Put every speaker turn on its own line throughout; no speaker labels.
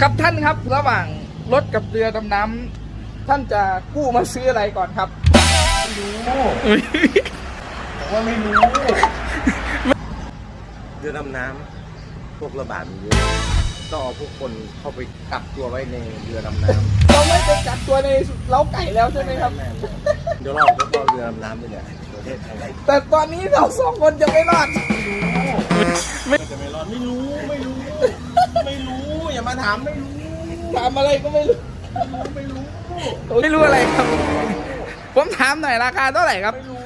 ครับท่านครับระหว่างรถกับเรือดำน้ำท่านจะกู้มาซื้ออะไรก่อนครับ
ไม่รู้ผมว่าไม่รู้เรือดำน้ำพวกระบาดมันเยอะต้องเอาพวกคนเข้าไปกักตัวไว้ในเรือดำน้ำ
เราไม่ไปกักตัวในเล้าไก่แล้วใช่ไหมครับ
แน่ๆเดี๋ยวเราก็เอาเรือดำน้ำนี่แหละประเทศไทย
แต่ตอนนี้เราสองคนจะไม่รอด
ไม่จะไม่รอดไม่รู้ไม่รู้ไม่รู้อย่า มาถามไม่รู้
ถามอะไรก็ไม่รู้
ไม่รู้
ไม่รู้อะไรครับ ผมถามหน่อยราคาเท่าไหร่ครับ
ไม่รู้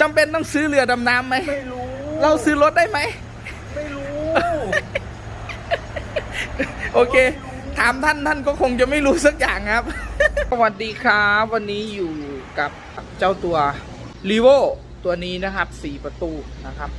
จำเป็นต้องซื้อเรือดำน้ำไหม
ไม่รู้
เราซื้อรถได้ไหม
ไม่รู้
โอเค ถามท่านท่านก็คงจะไม่รู้สักอย่างครับ สวัสดีครับ วันนี้อยู่กับเจ้าตัว r ีโวตัวนี้นะครับสี่ประตูนะครับ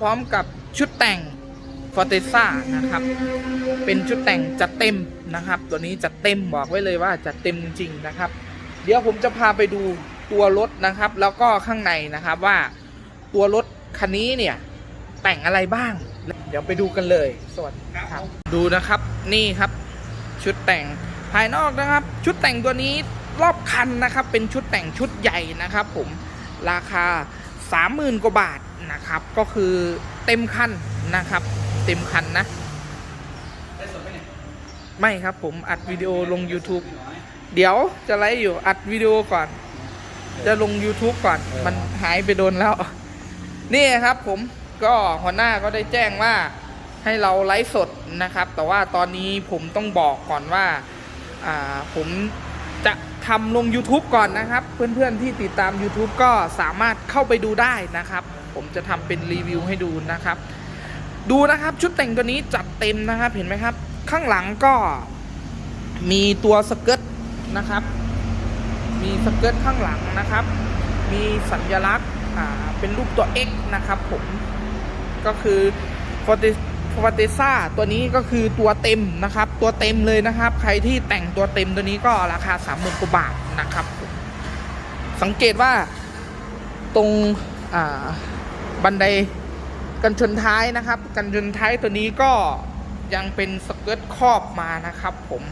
พร้อมกับชุดแต่งฟอร์เตซ่านะครับ เป็นชุดแต่งจัดเต็มนะครับ ตัวนี้จัดเต็มบอกไว้เลยว่าจัดเต็มจริง ๆ นะครับ เดี๋ยวผมจะพาไปดูตัวรถนะครับ แล้วก็ข้างในนะครับว่าตัวรถคันนี้เนี่ยแต่งอะไรบ้าง เดี๋ยวไปดูกันเลยสวัสดีครับ ดูนะครับนี่ครับ ชุดแต่งภายนอกนะครับ ชุดแต่งตัวนี้รอบคันนะครับ เป็นชุดแต่งชุดใหญ่นะครับ ผมราคา 30,000 กว่าบาทนะครับ ก็คือเต็มคันนะครับ เต็มคันนะ ไม่ครับผมอัดวิดีโอลง YouTube เดี๋ยวจะไลฟ์อยู่อัดวิดีโอก่อน จะลง YouTube ก่อนมันหายไปโดนแล้ว นี่ครับผมก็หัวหน้าก็ได้แจ้งว่าให้เราไลฟ์สดนะครับ แต่ว่าตอนนี้ผมต้องบอกก่อนว่าอ่าผมจะ ทำลง YouTube ก่อนนะครับ เพื่อนๆที่ติดตาม YouTube ก็สามารถเข้าไปดูได้นะครับ ผมจะทำเป็นรีวิวให้ดูนะครับ ดูนะครับชุดแต่งตัวนี้จัดเต็มนะครับเห็นไหมครับ ข้างหลังก็มีตัวสเกิร์ตนะครับ มีสเกิร์ตข้างหลังนะครับ มีสัญลักษณ์เป็นรูปตัว X นะครับผมก็คือ ฟอร์ติฟอร์ติซ่าตัวนี้ก็คือตัวเต็มนะครับ ตัวเต็มเลยนะครับ ใครที่แต่งตัวเต็มตัวนี้ก็ราคา 3 0,000กว่าบาทนะครับ สังเกตว่าตรงบันไดกันชนท้ายนะครับ กันชนท้ายตัวนี้ก็ยังเป็นสเกิร์ตครอบมานะครับ ผม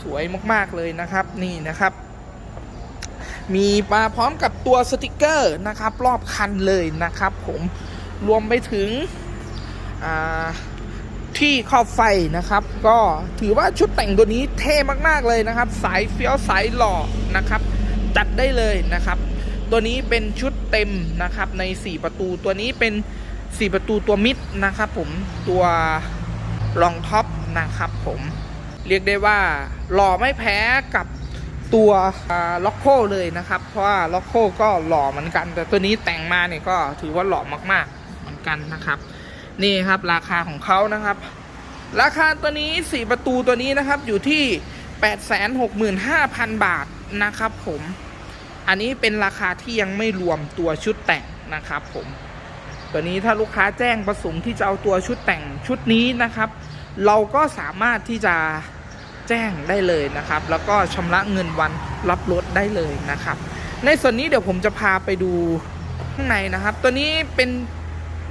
สวยมากๆเลยนะครับนี่นะครับ มีมาพร้อมกับตัวสติกเกอร์นะครับ รอบคันเลยนะครับ ผมรวมไปถึงอ่า ที่ครอบไฟนะครับ ก็ถือว่าชุดแต่งตัวนี้เท่มากๆเลยนะครับ สายเฟี้ยวสายหล่อนะครับ จัดได้เลยนะครับ ตัวนี้เป็นชุดเต็มนะครับใน 4 ประตูตัวนี้เป็น 4 ประตูตัวมิดนะครับผมตัวรองท็อปนะครับผมเรียกได้ว่าหล่อไม่แพ้กับตัวล็อกโคเลยนะครับ เพราะว่าล็อกโคก็หล่อเหมือนกัน แต่ตัวนี้แต่งมาเนี่ยก็ถือว่าหล่อมากๆเหมือนกันนะครับ นี่ครับราคาของเขานะครับ ราคาตัวนี้ 4 ประตูตัวนี้นะครับอยู่ที่ 865,000 บาทนะครับผมอันนี้เป็นราคาที่ยังไม่รวมตัวชุดแต่งนะครับผมตัวนี้ถ้าลูกค้าแจ้งประสงค์ที่จะเอาตัวชุดแต่งชุดนี้นะครับ เราก็สามารถที่จะแจ้งได้เลยนะครับ แล้วก็ชำระเงินวันรับรถได้เลยนะครับ ในส่วนนี้เดี๋ยวผมจะพาไปดูข้างในนะครับ ตัวนี้เป็น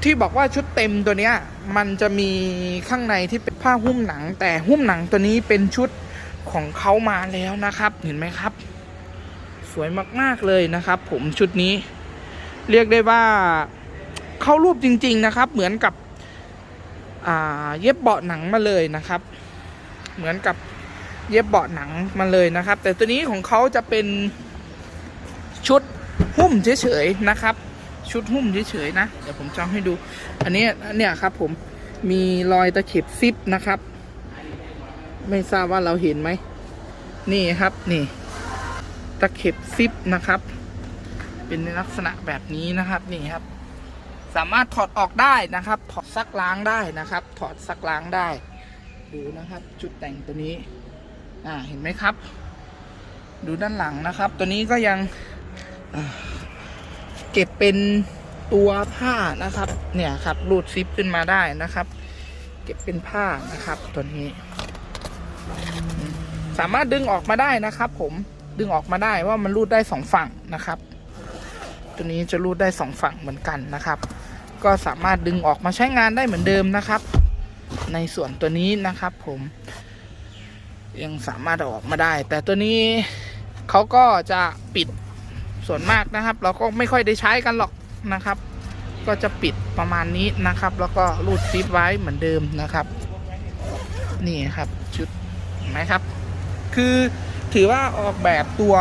ที่บอกว่าชุดเต็มตัวเนี้ยมันจะมีข้างในที่เป็นผ้าหุ้มหนัง แต่หุ้มหนังตัวนี้เป็นชุดของเขามาแล้วนะครับ เห็นไหมครับ สวยมากๆเลยนะครับ ผมชุดนี้ เรียกได้ว่าเข้ารูปจริง ๆนะครับ เหมือนกับเย็บเบาะหนังมาเลยนะครับ เหมือนกับเย็บเบาะหนังมาเลยนะครับ แต่ตัวนี้ของเขาจะเป็นชุดหุ้มเฉยๆนะครับ ชุดหุ้มเฉยๆนะ เดี๋ยวผมจอาให้ดู อันนี้เนี่ยครับผมมีรอยตะเข็บซิปนะครับ ไม่ทราบว่าเราเห็นไหม นี่ครับนี่ ตะเข็บซิปนะครับ เป็นในลักษณะแบบนี้นะครับนี่ครับ สามารถถอดออกได้นะครับ ถอดซักล้างได้นะครับ ถอดซักล้างได้ ดูนะครับ จุดแต่งตัวนี้ อ่าเห็นไหมครับ ดูด้านหลังนะครับ ตัวนี้ก็ยังอ่า เก็บเป็นตัวผ้านะครับ เนี่ยครับรูดซิปขึ้นมาได้นะครับ เก็บเป็นผ้านะครับ ตัวนี้ สามารถดึงออกมาได้นะครับ ผมดึงออกมาได้ว่ามันรูดได้สองฝั่งนะครับ ตัวนี้จะรูดได้สองฝั่งเหมือนกันนะครับ ก็สามารถดึงออกมาใช้งานได้เหมือนเดิมนะครับ ในส่วนตัวนี้นะครับ ผม ยังสามารถออกมาได้ แต่ตัวนี้เขาก็จะปิด ส่วนมากนะครับ เราก็ไม่ค่อยได้ใช้กันหรอกนะครับ ก็จะปิดประมาณนี้นะครับ แล้วก็รูดซิปไว้เหมือนเดิมนะครับ นี่ครับชุดเห็นไหมครับ คือถือว่าออกแบบตัว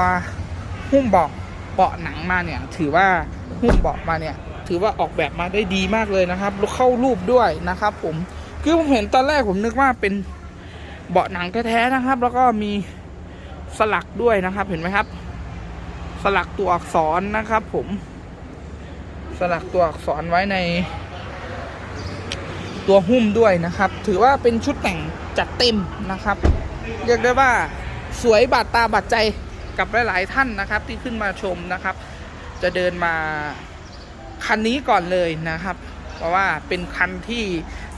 หุ้มเบาะเบาะหนังมาเนี่ย ถือว่าหุ้มเบาะมาเนี่ย ถือว่าออกแบบมาได้ดีมากเลยนะครับเข้ารูปด้วยนะครับ ผมคือผมเห็นตอนแรกผมนึกว่าเป็นเบาะหนังแท้ๆนะครับ แล้วก็มีสลักด้วยนะครับเห็นไหมครับ ลักตัวอักษรนะครับ ผม สลักตัวอักษรไว้ใน ตัวหุ้มด้วยนะครับ ถือว่าเป็นชุดแต่งจัดเต็มนะครับ เรียกได้ว่าสวยบาดตาบาดใจกับหลาย ๆ ท่านนะครับ ที่ขึ้นมาชมนะครับ จะเดินมาคันนี้ก่อนเลยนะครับ เพราะว่าเป็นคันที่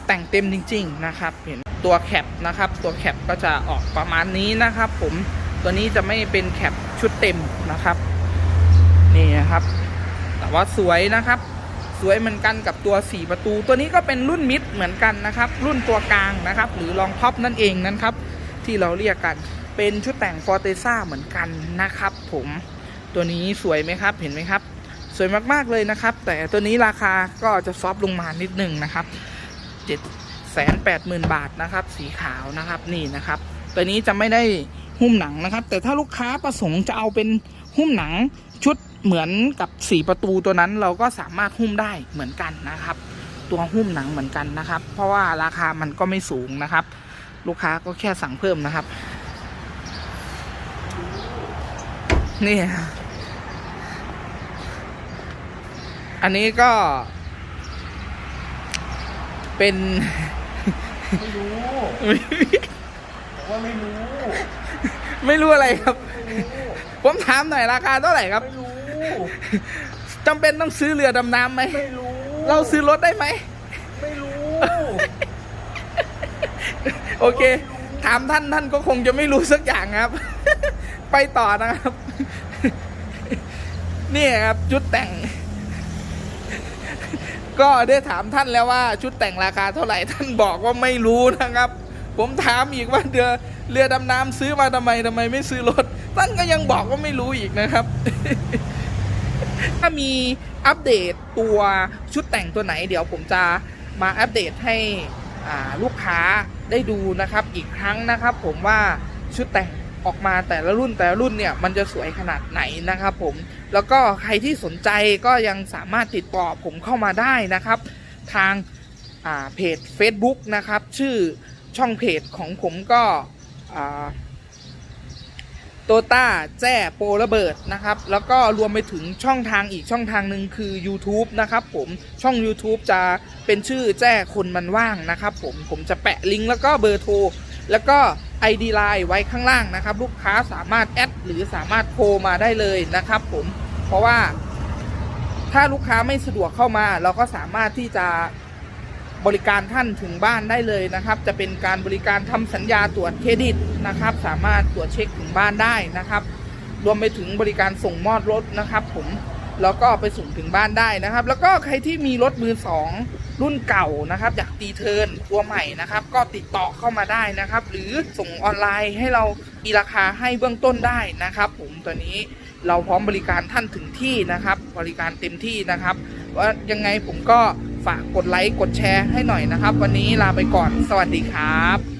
แต่งเต็มจริง ๆ นะครับ เห็นตัวแคปนะครับ ตัวแคปก็จะออกประมาณนี้นะครับ ผมตัวนี้จะไม่เป็นแคปชุดเต็มนะครับ นี่นะครับ แต่ว่าสวยนะครับ สวยเหมือนกันกับตัว 4 ประตู ตัวนี้ก็เป็นรุ่นมิดเหมือนกันนะครับ รุ่นตัวกลางนะครับ หรือรองท็อปนั่นเองนะครับ ที่เราเรียกกันเป็นชุดแต่งฟอร์เตซ่าเหมือนกันนะครับ ผมตัวนี้สวยไหมครับ เห็นไหมครับ สวยมากๆเลยนะครับ แต่ตัวนี้ราคาก็จะซอฟลงมานิดนึงนะครับ7 8 0 0 0 0 บาทนะครับ สีขาวนะครับนี่นะครับ ตัวนี้จะไม่ได้หุ้มหนังนะครับ แต่ถ้าลูกค้าประสงค์จะเอาเป็นหุ้มหนังชุด เหมือนกับสีประตูตัวนั้นเราก็สามารถหุ้มได้เหมือนกันนะครับ ตัวหุ้มหนังเหมือนกันนะครับ เพราะว่าราคามันก็ไม่สูงนะครับ ลูกค้าก็แค่สั่งเพิ่มนะครับ นี่ อันนี้ก็ เป็น
ไม่รู้ผมว่าไม่รู้
ไม่รู้อะไรครับ ผมถามหน่อยราคาเท่าไหร่ครับ
ไม่รู้
จำเป็นต้องซื้อเรือดำน้ำไหม
ไม่รู้
เราซื้อรถได้ไหม
ไม่รู้
โอเค ถามท่านท่านก็คงจะไม่รู้สักอย่างครับ ไปต่อนะครับ นี่ครับชุดแต่ง ก็ได้ถามท่านแล้วว่า ชุดแต่งราคาเท่าไหร่ท่านบอกว่าไม่รู้นะครับ ผมถามอีกว่าเรือเรือดำน้ำซื้อมาทำไมทำไมไม่ซื้อรถท่านก็ยังบอกว่าไม่รู้อีกนะครับ ถ้ามีอัปเดตตัวชุดแต่งตัวไหน เดี๋ยวผมจะมาอัปเดตให้ลูกค้าได้ดูนะครับ อีกครั้งนะครับ ผมว่าชุดแต่งออกมาแต่ละรุ่นแต่ละรุ่นเนี่ยมันจะสวยขนาดไหนนะครับ ผมแล้วก็ใครที่สนใจก็ยังสามารถติดต่อผมเข้ามาได้นะครับ ทางาเพจ Facebook นะครับ ชื่อช่องเพจของผมก็ โตต้าแจ้โปรระเบิดนะครับ แล้วก็รวมไปถึงช่องทางอีกช่องทางหนึ่งคือ YouTube นะครับผมช่อง YouTube จะเป็นชื่อแจ้คนมันว่างนะครับผมผมจะแปะลิงก์แล้วก็เบอร์โทรแล้วก็ ID Line ไว้ข้างล่างนะครับ ลูกค้าสามารถแอดหรือสามารถโทรมาได้เลยนะครับผมเพราะว่าถ้าลูกค้าไม่สะดวกเข้ามา เราก็สามารถที่จะ บริการท่านถึงบ้านได้เลยนะครับ จะเป็นการบริการทำสัญญาตรวจเครดิตนะครับ สามารถตรวจเช็คถึงบ้านได้นะครับ รวมไปถึงบริการส่งมอบรถนะครับ ผมแล้วก็ไปส่งถึงบ้านได้นะครับ แล้วก็ใครที่มีรถมือสองรุ่นเก่านะครับ อยากตีเทิร์นตัวใหม่นะครับ ก็ติดต่อเข้ามาได้นะครับ หรือส่งออนไลน์ให้เรามีราคาให้เบื้องต้นได้นะครับ ผมตัวนี้เราพร้อมบริการท่านถึงที่นะครับ บริการเต็มที่นะครับ ว่ายังไงผมก็ ฝากกดไลค์กดแชร์ให้หน่อยนะครับ วันนี้ลาไปก่อนสวัสดีครับ